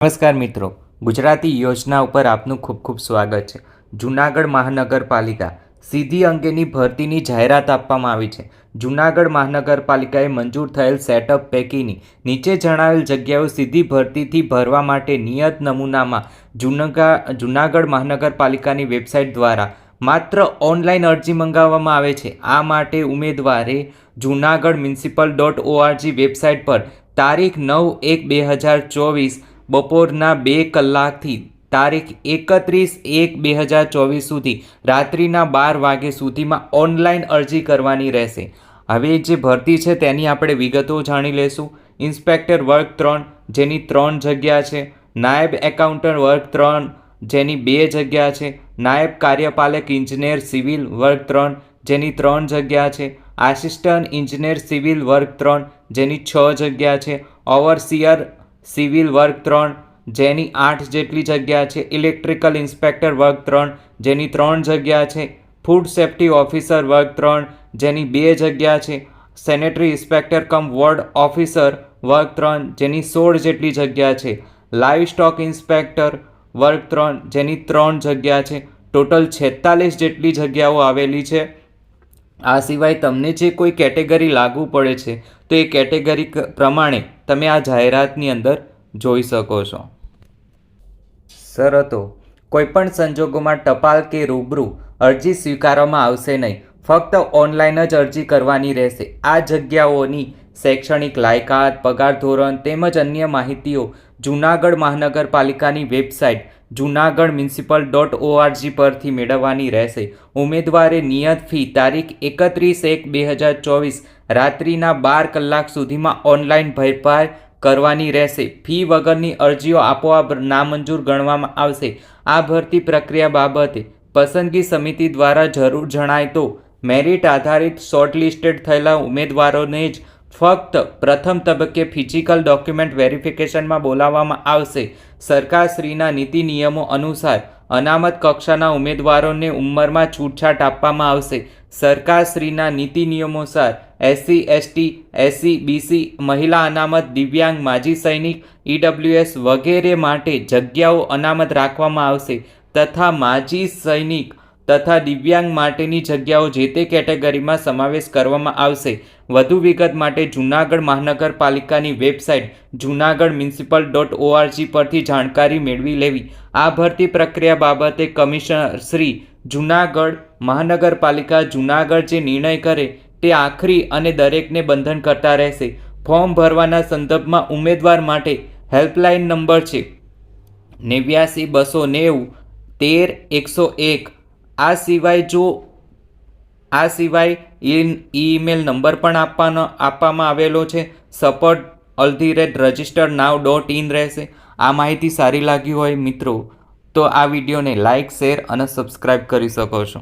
નમસ્કાર મિત્રો, ગુજરાતી યોજના ઉપર આપનું ખૂબ ખૂબ સ્વાગત છે. જૂનાગઢ મહાનગરપાલિકા સીધી અંગેની ભરતીની જાહેરાત આપવામાં આવી છે. જૂનાગઢ મહાનગરપાલિકાએ મંજૂર થયેલ સેટઅપ પૈકીની નીચે જણાવેલ જગ્યાઓ સીધી ભરતીથી ભરવા માટે નિયત નમૂનામાં જૂનગા, જૂનાગઢ મહાનગરપાલિકાની વેબસાઇટ દ્વારા માત્ર ઓનલાઈન અરજી મંગાવવામાં આવે છે. આ માટે ઉમેદવારે Junagadh municipal dot org website પર તારીખ નવ એક બે હજાર ચોવીસ બપોરના બે કલાકથી તારીખ એકત્રીસ એક બે હજાર ચોવીસ સુધી રાત્રિના બાર વાગે સુધીમાં ઓનલાઈન અરજી કરવાની રહેશે. હવે જે ભરતી છે તેની આપણે વિગતો જાણી લેશું. ઇન્સ્પેક્ટર વર્ગ ત્રણ, જેની ત્રણ જગ્યા છે. નાયબ એકાઉન્ટન્ટ વર્ગ ત્રણ, જેની બે જગ્યા છે. નાયબ કાર્યપાલક ઇજનેર સિવિલ વર્ગ ત્રણ, જેની ત્રણ જગ્યા છે. આસિસ્ટન્ટ ઇજનેર સિવિલ વર્ગ ત્રણ, જેની છ જગ્યા છે. ઓવરસિયર સિવિલ વર્ગ ત્રણ, જેની આઠ જેટલી જગ્યા છે, ઇલેક્ટ્રિકલ ઇન્સ્પેક્ટર વર્ગ ત્રણ, જેની ત્રણ જગ્યા છે, ફૂડ સેફ્ટી ઓફિસર વર્ગ ત્રણ, જેની બે જગ્યા છે, sanitary inspector cum ward officer વર્ગ ત્રણ, જેની સોળ જેટલી જગ્યા છે લાઇવ સ્ટોક ઇન્સ્પેક્ટર વર્ગ ત્રણ, જેની ત્રણ જગ્યા છે, ટોટલ છેતાલીસ જેટલી જગ્યાઓ આવેલી છે. આ સિવાય તમને જે કોઈ કેટેગરી લાગુ પડે છે, તો એ કેટેગરી પ્રમાણે તમે આ જાહેરાતની અંદર જોઈ શકો છો. શરતો. કોઈપણ સંજોગોમાં ટપાલ કે રૂબરૂ અરજી સ્વીકારવામાં આવશે નહીં. ફક્ત ઓનલાઈન જ અરજી કરવાની રહેશે. આ જગ્યાઓની શૈક્ષણિક લાયકાત, પગાર ધોરણ તેમજ અન્ય માહિતીઓ જૂનાગઢ મહાનગરપાલિકાની website Junagadh municipal dot org પરથી મેળવવાની રહેશે. ઉમેદવારે નિયત ફી તારીખ એકત્રીસ એક બે હજાર ચોવીસ રાત્રિના બાર કલાક સુધીમાં ઓનલાઈન ભરપાઈ કરવાની રહેશે. ફી વગરની અરજીઓ આપોઆપ નામંજૂર ગણવામાં આવશે. આ ભરતી પ્રક્રિયા બાબતે પસંદગી સમિતિ દ્વારા જરૂર જણાય તો, મેરિટ આધારિત શોર્ટલિસ્ટેડ થયેલા ઉમેદવારોને જ ફક્ત પ્રથમ તબક્કે ફિઝિકલ ડોક્યુમેન્ટ વેરિફિકેશનમાં બોલાવવામાં આવશે. સરકારશ્રીના નીતિ નિયમો અનુસાર અનામત કક્ષાના ઉમેદવારોને ઉંમરમાં છૂટછાટ આપવામાં આવશે. સરકારશ્રીના નીતિ નિયમોસાર એસસી, એસટી, એસસી, બીસી, મહિલા અનામત, દિવ્યાંગ, માજી સૈનિક, ઈડબ્લ્યુએસ વગેરે માટે જગ્યાઓ અનામત રાખવામાં આવશે તથા માજી સૈનિક તથા દિવ્યાંગ માટેની જગ્યાઓ જે તે કેટેગરીમાં સમાવેશ કરવામાં આવશે. વધુ વિગત માટે જૂનાગઢ મહાનગરપાલિકાની website Junagadh municipal dot org પરથી જાણકારી મેળવી લેવી. આ ભરતી પ્રક્રિયા બાબતે કમિશનર શ્રી જૂનાગઢ મહાનગરપાલિકા જૂનાગઢ જે નિર્ણય કરે તે આખરી અને દરેકને બંધન કરતા રહેશે. ફોર્મ ભરવાના સંદર્ભમાં ઉમેદવાર માટે હેલ્પલાઇન નંબર છે નેવ્યાસી બસો નેવું તેર એકસો એક આ સિવાય જો, આ સિવાય ઈ ઈમેલ નંબર પણ આપવાનો, આપવામાં આવેલો છે. Support at the rate registered now dot in રહેશે. આ માહિતી સારી લાગી હોય મિત્રો, તો આ વિડીયોને લાઇક શેર અને સબસ્ક્રાઈબ કરી શકો છો.